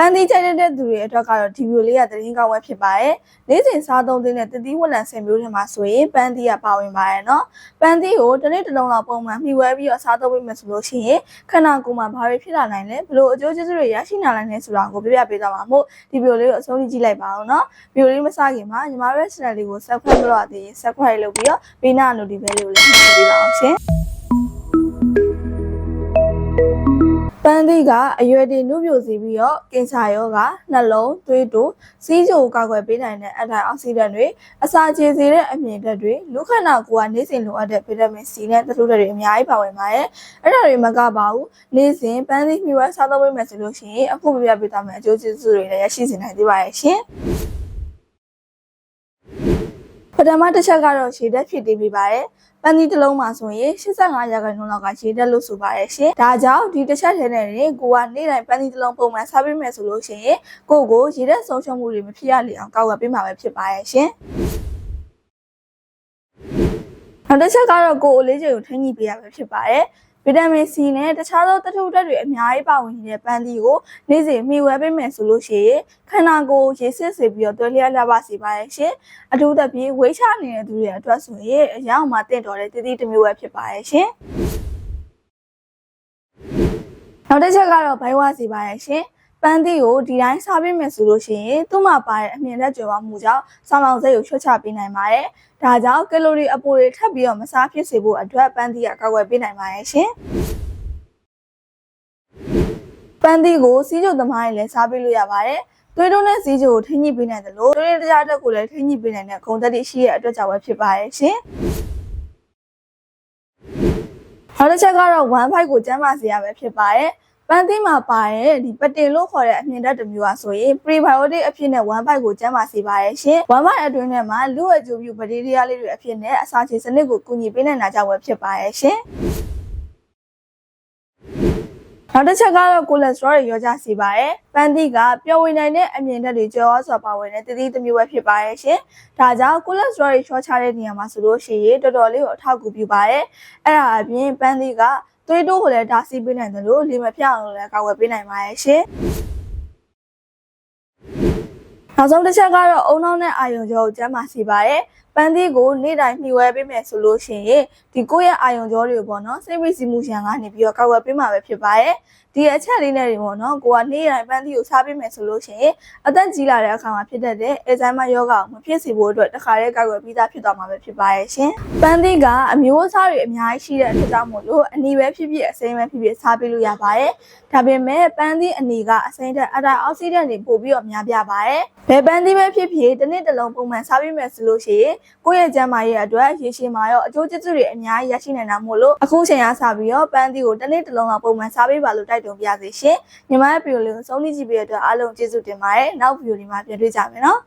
ပန်းသီးကြိုက်တဲ့သူတွေအတွက်ကတော့ဒီဗီဒီယိုလေးကသတင်းကောင်းပဲဖြစ်ပါတယ်။နေ့စဉ်စားသုံးသင်းတဲ့တတိဝက်လံဆင်မျိုးတွေမှာဆိုရင်ပန်းသီးကပါဝင်ပါတယ်နော်။ပန်းသီးကိုတစ်နေ့တစ်လုံးလောက်ပုံမှန်မှီဝဲပြီးတော့စားသုံးပေးမယ်ဆိုလို့ရှိရင်ခန္ဓာကိုယ်မှာဘာတွေဖြစ်လာနိုင်လဲဘယ်လိုအကျိုးကျေးဇူးတွေရရှိနိုင်နိုင်လဲဆိုတာကိုပြပြပေးသွားမှာမို့ဒီဗီဒီယိုလေးကိုအဆုံးထိကြည့်လိုက်ပါအောင်နော်။ဗီဒီယိုလေးမစခင်မှာညီမတို့ရဲ့ channel လေးကို subscribe လုပ်ရသေးရင် subscribe လုပ်ပြီးတော့ဘေးနား notification လေးကိုလည်းနှိပ်ပေးပါအောင်ရှင်။ သီးကအရွယ်တင်နုပြိုစီပြီးတော့ကင်ဆာယောဂနှလုံးသွေးတိုးစီးချိုကာကွယ်ပေးနိုင်တဲ့အန်တီအောက်ဆီဒန့်တွေအစာချေစေတဲ့အမြင်ဓာတ်တွေလူခန္ဓာကိုယ်ကနေစဉ်လိုအပ်တဲ့ဗီတာမင်စီနဲ့သတ္တုဓာတ်တွေအများကြီးပါဝင်ပါတယ်အဲ့ဒါတွေမကပါဘူးနေ့စဉ်ပန်းသီးမြှဝဲစားသုံးပေးမယ်ဆိုလို့ရှိရင်အခုပြပြပေးသွားမယ်အကျိုးကျေးဇူးတွေလည်းရရှိစေနိုင်သေးပါရဲ့ရှင် ပထမတစ်ချက်ကတော့ရှည်သက်ဖြစ်တည်ပြီးပါတယ်ပန်းသီးတစ်လုံးမှာဆိုရင်85ရာခိုင်နှုန်းလောက်ကရှည်သက်လို့ဆိုပါရဲ့ရှင်ဒါကြောင့်ဒီတစ်ချက်ထဲနဲ့ရင်ကိုကနေ့တိုင်းပန်းသီးတစ်လုံးပုံမှန်စားပေးမယ်ဆိုလို့ရှိရင်ကိုကိုရေသက်ဆုံးရှုံးမှုတွေမဖြစ်ရလေအောင်ကောက်ွယ်ပေးမှာပဲဖြစ်ပါရဲ့ရှင်နောက်တစ်ချက်ကတော့ကိုယ်အလေးချိန်ကိုထိန်းညှိပေးရမှာဖြစ်ပါတယ် ဗီတာမင်စီနဲ့တခြားသောသတ္တုဓာတ်တွေအများကြီးပါဝင်နေတဲ့ပန်းသီးကိုနေ့စဉ်မှီဝဲပေးမယ်ဆိုလို့ရှိရင်ခန္ဓာကိုယ်ရေစစ်စေပြီးတော့တွဲလျက်လာပါစေပါရဲ့ရှင်အထူးသဖြင့်ဝေးချနေတဲ့သူတွေအတွက်ဆိုရင်အရောင်မှတင့်တော်တဲ့တည်တည်တစ်မျိုးပဲဖြစ်ပါရဲ့ရှင်နောက်တစ်ချက်ကတော့ဘိုင်းဝါစီပါရဲ့ရှင် ပန်းသီးကိုဒီတိုင်းစားပေးမယ်ဆိုလို့ရှိရင်သူ့မှာပါတဲ့အမြင်လက်ကြွယ်ဝမှုကြောင့်ဆောင်းလောင်စိတ်ကိုချွတ်ချပေးနိုင်ပါတယ်။ဒါကြောင့်ကယ်လိုရီအပိုတွေထပ်ပြီးတော့မစားဖြစ်စေဖို့အတွက်ပန်းသီးကကောက်ွယ်ပေးနိုင်ပါရဲ့ရှင်။ပန်းသီးကိုစီးကျုပ်သမားတွေလည်းစားပေးလို့ရပါတယ်။သွေးတိုးနဲ့စီးကျုပ်ကိုထိညှိပေးနိုင်တယ်လို့သွေးရတရားတက်ကိုလည်းထိညှိပေးနိုင်တဲ့ဂုဏ်သက်တွေရှိရဲ့အတွက်ကြောင့်ပဲဖြစ်ပါရဲ့ရှင်။နောက်တစ်ချက်ကတော့1 fight ကိုကျန်းမာစေရပဲဖြစ်ပါတယ်။ ပန်းသီးမှာပါတဲ့ဒီပတင်လို့ခေါ်တဲ့အမြင်ဓာတ်တစ်မျိုးอ่ะဆိုရင် prebiotic အဖြစ်နဲ့1 bite ကိုကျန်းမာစေပါရဲ့ရှင်1 bite အတွင်းထဲမှာလူ့အကျိုးပြုဘက်တီးရီးယားလေးတွေအဖြစ်နဲ့အစာချေစနစ်ကိုကူညီပေးနိုင်တာကြောင့်ပဲဖြစ်ပါရဲ့ရှင် နောက်တစ်ချက်ကတော့ကိုလက်စထရောတွေရောကြစေပါရဲ့ပန်းသီးကပျော်ဝင်နိုင်တဲ့အမြင်ဓာတ်တွေကျော်စွာပါဝင်တဲ့တတိတစ်မျိုးပဲဖြစ်ပါရဲ့ရှင်ဒါကြောင့်ကိုလက်စထရောတွေချောချတဲ့နေရာမှာဆိုလို့ရှိရင်တော်တော်လေးကိုအထောက်အကူပြုပါရဲ့အဲ့ဒါအပြင်ပန်းသီးကသွေးတိုးကိုလည်းဒါစီးပေးနိုင်တယ်လို့လေမဖြောင်းလို့လည်းကာကွယ်ပေးနိုင်ပါရဲ့ရှင်နောက်ဆုံးတစ်ချက်ကတော့အုံနောက်နဲ့အာယုံကြောကိုကျန်းမာစေပါရဲ့ ပန်းသီးကိုနေ့တိုင်းမှီဝဲပေးမယ်ဆိုလို့ရှိရင်ဒီကိုယ့်ရဲ့အာယုံကြောတွေပေါ့နော်စိတ်ပိစီမှုရှံကနေပြီးတော့ကာကွယ်ပေးမှာပဲဖြစ်ပါရဲ့ဒီအချက်လေးနဲ့တွေပေါ့နော်ကိုကနေ့တိုင်းပန်းသီးကိုစားပေးမယ်ဆိုလို့ရှိရင်အသက်ကြီးလာတဲ့အခါမှာဖြစ်တတ်တဲ့အဇိုင်းမာယောဂါကိုမဖြစ်စေဖို့အတွက်တခါတည်းကာကွယ်ပြီးသားဖြစ်သွားမှာပဲဖြစ်ပါရဲ့ရှင်ပန်းသီးကအမျိုးအစားတွေအများကြီးရှိတဲ့အတွက်ကြောင့်မို့လို့အနီပဲဖြစ်ဖြစ်အစိမ်းပဲဖြစ်ဖြစ်စားပေးလို့ရပါတယ်ဒါပေမဲ့ပန်းသီးအနီကအစိမ်းတဲ့အတာအောက်ဆီဒန့်တွေပို့ပြီးတော့များပြပါတယ်ဘယ်ပန်းသီးပဲဖြစ်ဖြစ်တစ်နေ့တစ်လုံးပုံမှန်စားပေးမယ်ဆိုလို့ရှိရင်ကိုယ့်ရဲ့ကျန်းမာရေးအတွက်ရေရှည်မှာရောအကျိုးကျေးဇူးတွေအများကြီးရရှိနိုင်တာမို့လို့အခုချိန်ရစပြီးတော့ပန်းသီးကိုတစ်နေ့တစ်လုံးလောက်ပုံမှန်စားပေးပါလို့တိုက်တွန်းပြစေရှင်ညီမရဲ့ဗီဒီယိုလေးကိုဆုံးဖြတ်ကြည့်ပေးတဲ့အတွက်အားလုံးကျေးဇူးတင်ပါတယ်နောက်ဗီဒီယိုလေးမှာပြန်တွေ့ကြမယ်နော်